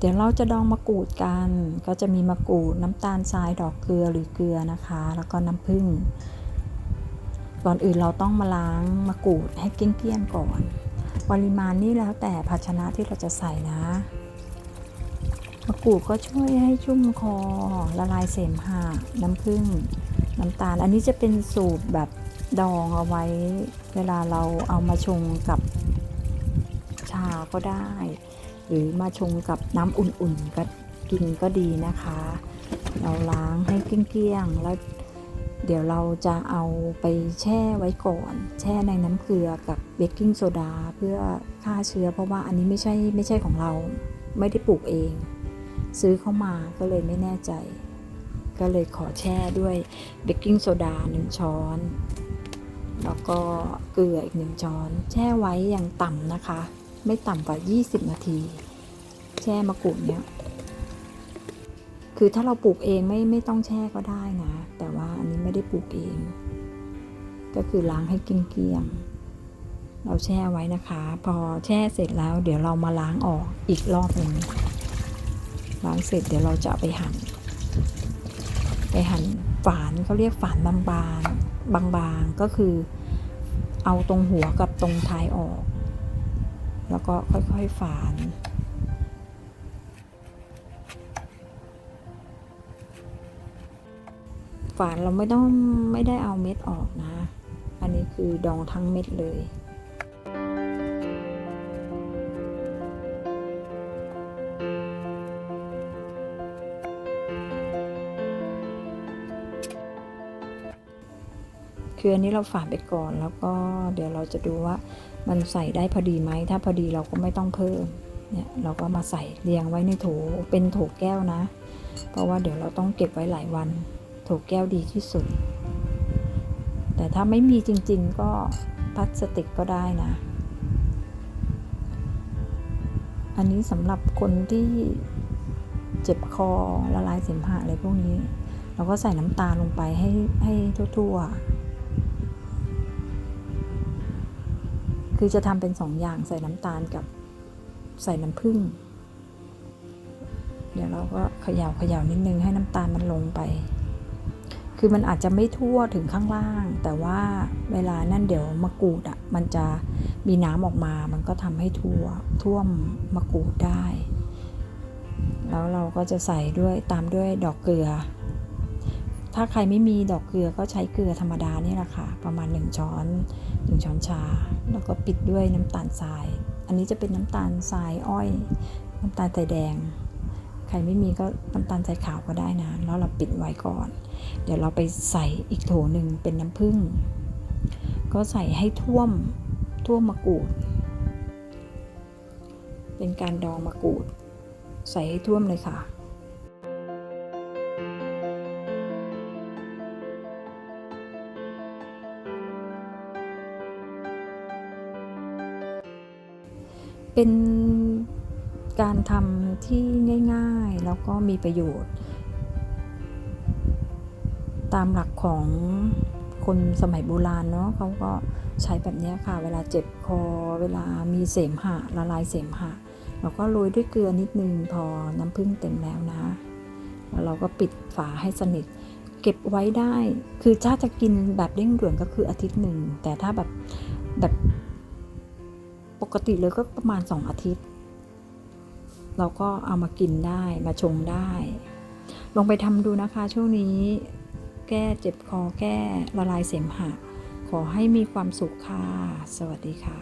เดี๋ยวเราจะดองมะกรูดกัน ก็จะมีมะกรูดน้ำตาลทรายดอกเกลือหรือเกลือนะคะ แล้วก็น้ำผึ้ง ก่อนอื่นเราต้องมาล้างมะกรูดให้เกลี้ยงๆก่อน ปริมาณนี่แล้วแต่ภาชนะที่เราจะใส่นะ มะกรูดก็ช่วยให้ชุ่มคอละลายเสมหะน้ำผึ้งน้ำตาล อันนี้จะเป็นสูตรแบบดองเอาไว้ เวลาเราเอามาชงกับชาก็ได้ หรือมาชงกับน้ำอุ่นๆก็กินก็ดีนะคะ เราล้างให้เกลี้ยงๆแล้วเดี๋ยวเราจะเอาไปแช่ไว้ก่อน แช่ในน้ำเกลือกับเบกกิ้งโซดาเพื่อฆ่าเชื้อ เพราะว่าอันนี้ไม่ใช่ไม่ใช่ของเราไม่ได้ปลูกเอง ซื้อเข้ามาก็เลยไม่แน่ใจ ก็เลยขอแช่ด้วยเบกกิ้งโซดาหนึ่งช้อน แล้วก็เกลืออีกหนึ่งช้อน แช่ไว้อย่างต่ำนะคะ ไม่ต่ำกว่า 20 นาที แช่มะกรูดเนี้ยคือถ้าเราปลูกเองไม่ไม่ต้องแช่ก็ได้นะ แต่ว่าอันนี้ไม่ได้ปลูกเอง ก็คือล้างให้เกลี้ยงๆเราแช่ไว้นะคะ พอแช่เสร็จแล้ว เดี๋ยวเรามาล้างออกอีกรอบหนึ่งล้างเสร็จเดี๋ยวเราจะไปหั่น ไปหั่นฝานเขาเรียกฝานบางๆบางๆก็คือเอาตรงหัวกับตรงท้ายออก แล้วก็ค่อยๆฝาน ฝานเราไม่ต้องไม่ได้เอาเม็ดออกนะ อันนี้คือดองทั้งเม็ดเลย คืออันนี้เราฝานไปก่อนแล้วก็เดี๋ยวเราจะดูว่ามันใส่ได้พอดีไหม ถ้าพอดีเราก็ไม่ต้องเพิ่ม เนี่ยเราก็มาใส่เรียงไว้ในโถเป็นโถแก้วนะ เพราะว่าเดี๋ยวเราต้องเก็บไว้หลายวัน โถแก้วดีที่สุด แต่ถ้าไม่มีจริง ๆ ก็พลาสติกก็ได้นะ อันนี้สำหรับคนที่เจ็บคอละลายเสมหะอะไรพวกนี้ เราก็ใส่น้ำตาลลงไปให้ให้ทั่วๆ คือจะทำเป็นสองอย่างใส่น้ำตาลกับใส่น้ำผึ้งเดี๋ยวเราก็เขย่าเขย่านิดนึงให้น้ำตาลมันลงไป คือมันอาจจะไม่ทั่วถึงข้างล่าง แต่ว่าเวลานั่นเดี๋ยวมะกรูดอะมันจะมีน้ำออกมา มันก็ทำให้ทั่วท่วมมะกรูดได้ แล้วเราก็จะใส่ด้วยตามด้วยดอกเกลือ ถ้าใครไม่มีดอกเกลือก็ใช้เกลือธรรมดานี่แหละค่ะ ประมาณ 1 ช้อน 1 ช้อนชา แล้วก็ปิดด้วยน้ำตาลทราย อันนี้จะเป็นน้ำตาลทรายอ้อย น้ำตาลทรายแดง ใครไม่มีก็น้ำตาลทรายขาวก็ได้นะ แล้วเราปิดไว้ก่อน เดี๋ยวเราไปใส่อีกโถหนึ่งเป็นน้ำผึ้ง ก็ใส่ให้ท่วมท่วมมะกรูด เป็นการดองมะกรูด ใส่ให้ท่วมเลยค่ะ เป็นการทำที่ง่ายๆ แล้วก็มีประโยชน์ ตามหลักของคนสมัยโบราณเนาะเขาก็ใช้แบบนี้ค่ะ เวลาเจ็บคอ เวลามีเสมหะละลายเสมหะเราก็โรยด้วยเกลือนิดนึงพอน้ำผึ้งเต็มแล้วนะ แล้วเราก็ปิดฝาให้สนิท เก็บไว้ได้ คือถ้าจะกินแบบเร่งด่วนก็คืออาทิตย์หนึ่ง แต่ถ้าแบบแบบ ปกติเลยก็ประมาณ 2 อาทิตย์ เราก็เอามากินได้มาชงได้ ลองไปทำดูนะคะช่วงนี้ แก้เจ็บคอแก้ละลายเสมหะ ขอให้มีความสุขค่ะ สวัสดีค่ะ